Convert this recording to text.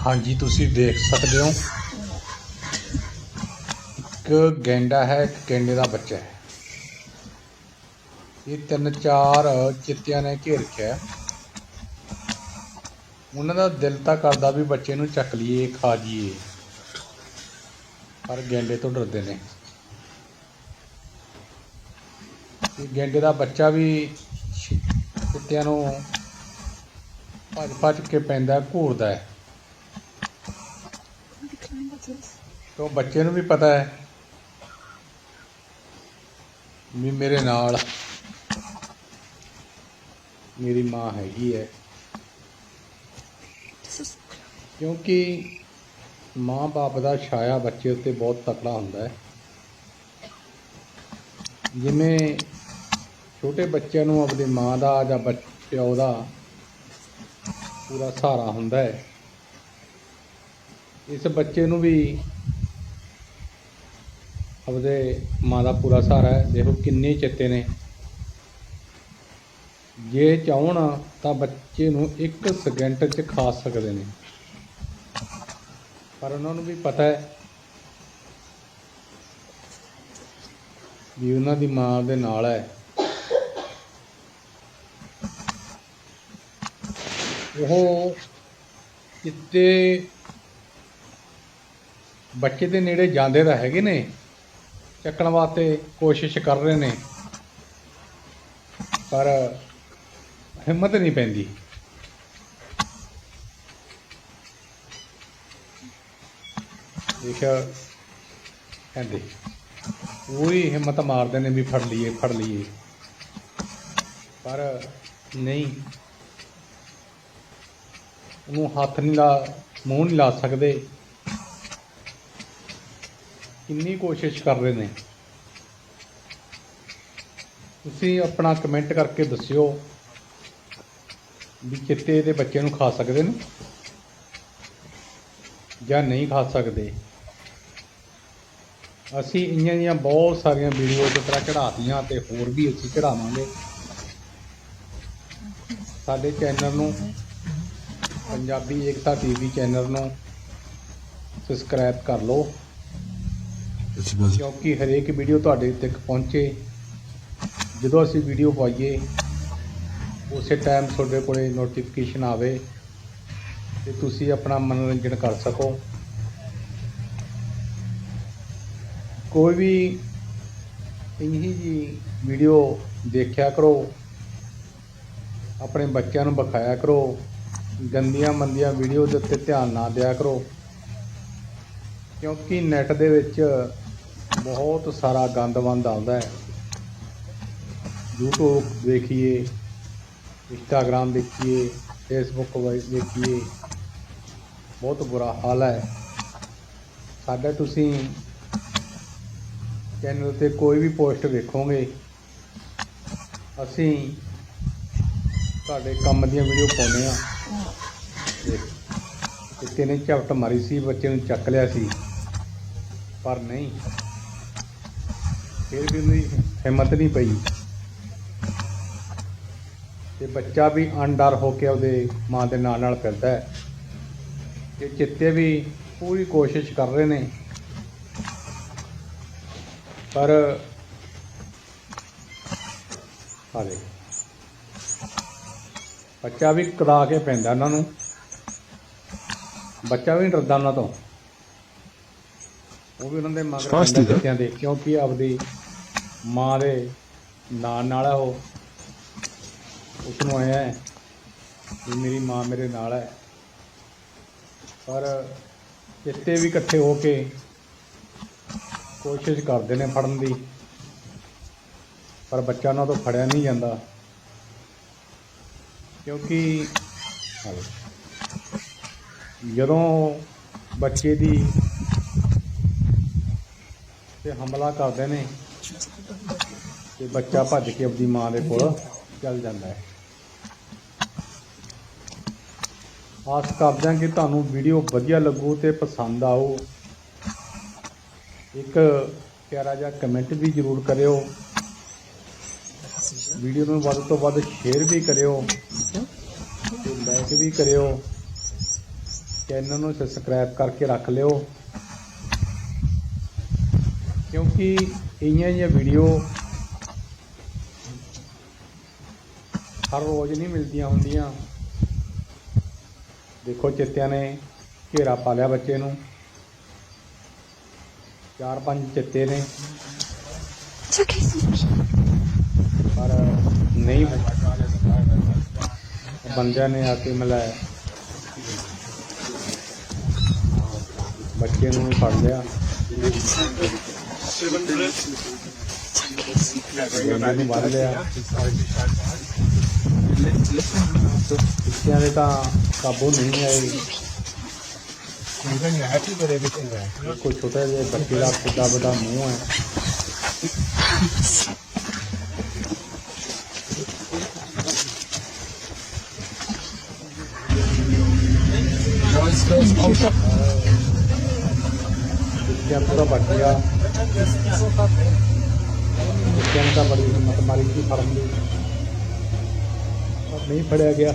ਹਾਂਜੀ, ਤੁਸੀਂ ਦੇਖ ਸਕਦੇ ਹੋ। ਇੱਕ ਗੈਂਡਾ ਹੈ, ਇੱਕ ਗੈਂਡੇ ਦਾ ਬੱਚਾ ਹੈ। ਇਹ ਤਿੰਨ ਚਾਰ ਚਿੱਤਿਆਂ ਨੇ ਘੇਰ ਰੱਖਿਆ ਉਹਨਾਂ ਦਾ ਦਿਲ ਤਾਂ ਕਰਦਾ ਵੀ ਬੱਚੇ ਨੂੰ ਚੱਕ ਲਈਏ, ਖਾ ਜੀਏ ਪਰ ਗੈਂਡੇ ਤੋਂ ਡਰਦੇ ਨੇ। ਇਹ ਗੈਂਡੇ ਦਾ ਬੱਚਾ ਵੀ ਚਿੱਤਿਆਂ ਨੂੰ ਭੱਜ ਭੱਜ ਕੇ ਪੈਂਦਾ, ਘੂਰਦਾ ਹੈ। ਤੋਂ ਬੱਚੇ ਨੂੰ ਵੀ ਪਤਾ ਹੈ ਵੀ ਮੇਰੇ ਨਾਲ ਮੇਰੀ ਮਾਂ ਹੈਗੀ ਹੈ। ਕਿਉਂਕਿ ਮਾਂ ਬਾਪ ਦਾ ਛਾਇਆ ਬੱਚੇ ਉੱਤੇ ਬਹੁਤ ਤਕੜਾ ਹੁੰਦਾ ਹੈ। ਜਿਵੇਂ ਛੋਟੇ ਬੱਚਿਆਂ ਨੂੰ ਆਪਣੀ ਮਾਂ ਦਾ ਜਾਂ ਬੱਚ- ਪਿਓ ਦਾ ਪੂਰਾ ਸਹਾਰਾ ਹੁੰਦਾ ਹੈ। ਇਸ ਬੱਚੇ ਨੂੰ ਵੀ ਆਪਦੇ ਮਾਂ ਦਾ ਪੂਰਾ ਸਹਾਰਾ ਹੈ। ਦੇਖੋ ਕਿੰਨੇ ਚਿੱਤੇ ਨੇ। ਜੇ ਚਾਹਣ ਤਾਂ ਬੱਚੇ ਨੂੰ ਇੱਕ ਸਕਿੰਟ 'ਚ ਖਾ ਸਕਦੇ ਨੇ। ਪਰ ਉਹਨਾਂ ਨੂੰ ਵੀ ਪਤਾ ਹੈ ਵੀ ਉਹਨਾਂ ਦੀ ਮਾਂ ਦੇ ਨਾਲ ਹੈ। ਉਹ ਕਿਤੇ ਬੱਚੇ ਦੇ ਨੇੜੇ ਜਾਂਦੇ ਤਾਂ ਹੈਗੇ ਨੇ। ਚੱਕਣ ਵਾਸਤੇ ਕੋਸ਼ਿਸ਼ ਕਰ ਰਹੇ ਨੇ, ਪਰ ਹਿੰਮਤ ਨਹੀਂ ਪੈਂਦੀ। ਦੇਖਿਆ, ਕਹਿੰਦੇ ਉਹੀ ਹਿੰਮਤ ਮਾਰਦੇ ਨੇ ਵੀ ਫੜ ਲਈਏ ਫੜ ਲਈਏ। ਪਰ ਨਹੀਂ, ਉਹਨੂੰ ਹੱਥ ਨਹੀਂ ਲਾ, ਮੂੰਹ ਨਹੀਂ ਲਾ ਸਕਦੇ। ਕਿੰਨੀ ਕੋਸ਼ਿਸ਼ ਕਰ ਰਹੇ ਨੇ? ਤੁਸੀਂ ਆਪਣਾ ਕਮੈਂਟ ਕਰਕੇ ਦੱਸਿਓ ਵੀ ਚਿੱਤੇ ਦੇ ਬੱਚੇ ਨੂੰ ਖਾ ਸਕਦੇ ਨੇ ਜਾਂ ਨਹੀਂ ਖਾ ਸਕਦੇ। ਅਸੀਂ ਇੰਨੀਆਂ ਦੀਆਂ ਬਹੁਤ ਸਾਰੀਆਂ ਵੀਡੀਓ ਇਸ ਤਰ੍ਹਾਂ ਚੜਾਤੀਆਂ ਤੇ ਹੋਰ ਵੀ ਅਸੀਂ ਚੜਾਵਾਂਗੇ ਸਾਡੇ ਚੈਨਲ ਨੂੰ, ਪੰਜਾਬੀ ਏਕਤਾ ਟੀਵੀ ਚੈਨਲ ਨੂੰ ਸਬਸਕ੍ਰਾਈਬ ਕਰ ਲਓ। ਕਿਉਂਕਿ ਹਰੇਕ ਵੀਡੀਓ ਤੁਹਾਡੇ ਤੱਕ ਪਹੁੰਚੇ। ਜਦੋਂ ਅਸੀਂ ਵੀਡੀਓ ਪਾਈਏ, ਉਸੇ ਟਾਈਮ ਤੁਹਾਡੇ ਕੋਲੇ ਨੋਟੀਫਿਕੇਸ਼ਨ ਆਵੇ ਤੇ ਤੁਸੀਂ ਆਪਣਾ ਮਨੋਰੰਜਨ ਕਰ ਸਕੋ। ਕੋਈ ਵੀ ਇਹੀ ਜੀ ਵੀਡੀਓ ਦੇਖਿਆ ਕਰੋ, ਆਪਣੇ ਬੱਚਿਆਂ ਨੂੰ ਵਿਖਾਇਆ ਕਰੋ, ਗੰਦੀਆਂ ਮੰਦੀਆਂ ਵੀਡੀਓ ਦੇ ਉੱਤੇ ਧਿਆਨ ਨਾ ਦਿਆ ਕਰੋ। ਕਿਉਂਕਿ ਨੈਟ ਦੇ ਵਿੱਚ ਬਹੁਤ ਸਾਰਾ ਗੰਦ ਵੰਦ ਆਉਂਦਾ ਹੈ। YouTube ਦੇਖੀਏ ਇੰਸਟਾਗ੍ਰਾਮ ਦੇਖੀਏ ਫੇਸਬੁੱਕ ਦੇਖੀਏ, ਬਹੁਤ ਬੁਰਾ ਹਾਲ ਹੈ। ਸਾਡਾ ਤੁਸੀਂ ਚੈਨਲ ਤੇ ਕੋਈ ਵੀ ਪੋਸਟ ਵੇਖੋਗੇ, ਅਸੀਂ ਤੁਹਾਡੇ ਕੰਮ ਦੀਆਂ ਵੀਡੀਓ ਪਾਉਂਦੇ ਆ ਕਿਤੇ ਨੇ ਝਪਟ ਮਾਰੀ ਸੀ, ਬੱਚੇ ਨੂੰ ਚੱਕ ਲਿਆ ਸੀ, ਪਰ ਨਹੀਂ। ਫਿਰ ਵੀ ਉਹਦੀ ਹਿੰਮਤ ਨਹੀਂ ਪਈ। ਤੇ ਬੱਚਾ ਵੀ ਅਣਡਰ ਹੋ ਕੇ ਉਹਦੇ ਮਾਂ ਦੇ ਨਾਲ ਨਾਲ ਫਿਰਦਾ ਹੈ। ਤੇ ਚਿੱਤੇ ਵੀ ਪੂਰੀ ਕੋਸ਼ਿਸ਼ ਕਰ ਰਹੇ ਨੇ। ਪਰ ਹਾਲੇ ਬੱਚਾ ਵੀ ਕਦਾ ਕੇ ਪੈਂਦਾ ਉਹਨਾਂ ਨੂੰ। ਬੱਚਾ ਵੀ ਡਰਦਾ ਉਹਨਾਂ ਤੋਂ। ਉਹ ਵੀ ਉਹਨਾਂ ਦੇ ਮਗਰ ਪੈਂਦਾ। ਬੱਚਿਆਂ ਦੇ ਕਿਉਂਕਿ ਆਪਦੀ ਮਾਂ ਦੇ ਨਾਲ ਨਾਲ ਹੈ ਉਹ। ਉਸ ਨੂੰ ਆਇਆ ਹੈ ਵੀ ਮੇਰੀ ਮਾਂ ਮੇਰੇ ਨਾਲ ਹੈ। ਪਰ ਚਿੱਤੇ ਵੀ ਇਕੱਠੇ ਹੋ ਕੇ ਕੋਸ਼ਿਸ਼ ਕਰਦੇ ਨੇ ਫੜਨ ਦੀ। ਪਰ ਬੱਚਾ ਉਹਨਾਂ ਤੋਂ ਫੜਿਆ ਨਹੀਂ ਜਾਂਦਾ। ਕਿਉਂਕਿ ਜਦੋਂ ਬੱਚੇ ਦੀ ਤੇ ਹਮਲਾ ਕਰਦੇ ਨੇ ਤੇ ਬੱਚਾ ਭੱਜ ਕੇ ਆਪਣੀ ਮਾਂ ਦੇ ਕੋਲ ਚੱਲ ਜਾਂਦਾ ਹੈ। ਆਸ ਕਰਦੇ ਹਾਂ ਕਿ ਤੁਹਾਨੂੰ ਵੀਡੀਓ ਵਧੀਆ ਲੱਗੂ ਤੇ ਪਸੰਦ ਆਊ। ਇੱਕ ਪਿਆਰਾ ਜਿਹਾ ਕਮੈਂਟ ਵੀ ਜ਼ਰੂਰ ਕਰਿਓ। ਵੀਡੀਓ ਨੂੰ ਵੱਧ ਤੋਂ ਵੱਧ ਸ਼ੇਅਰ ਵੀ ਕਰਿਓ ਤੇ ਲਾਈਕ ਵੀ ਕਰਿਓ। ਚੈਨਲ ਨੂੰ ਸਬਸਕ੍ਰਾਈਬ ਕਰਕੇ ਰੱਖ ਲਿਓ। ਕਿਉਂਕਿ ਇਹੀਆਂ ਜਿਹੀਆਂ ਵੀਡੀਓ ਹਰ ਰੋਜ਼ ਨਹੀਂ ਮਿਲਦੀਆਂ ਹੁੰਦੀਆਂ। ਦੇਖੋ ਚਿੱਤਿਆਂ ਨੇ ਘੇਰਾ ਪਾ ਲਿਆ ਬੱਚੇ ਨੂੰ। ਚਾਰ ਪੰਜ ਚਿੱਤੇ ਨੇ. ਪਰ ਨਹੀਂ ਬੰਦਿਆਂ ਨੇ ਆ ਕੇ ਮਿਲਾਇਆ ਬੱਚੇ ਨੂੰ ਫੜ ਲਿਆ। ਕਿਹਨੇ ਤਾਂ ਕਾਬੂ ਨਹੀਂ ਆਏ ਕੋਈ ਨਹੀਂ ਹੈਪੀ ਬਰੇ ਵਿੱਚ ਹੈ ਕੋਈ ਛੋਟਾ ਜਿਹਾ ਬੱਚੇ ਦਾ ਕੁੱਡਾ ਬੜਾ ਮੂੰਹ ਹੈ Let's go. ਬੱਚਿਆਂ ਪੂਰਾ ਵੱਟ ਗਿਆ। ਬੱਚਿਆਂ ਨੂੰ ਤਾਂ ਬੜੀ ਹਿੰਮਤ ਮਾਰੀ ਸੀ ਫੜਨ ਦੀ। ਨਹੀਂ ਫੜਿਆ ਗਿਆ।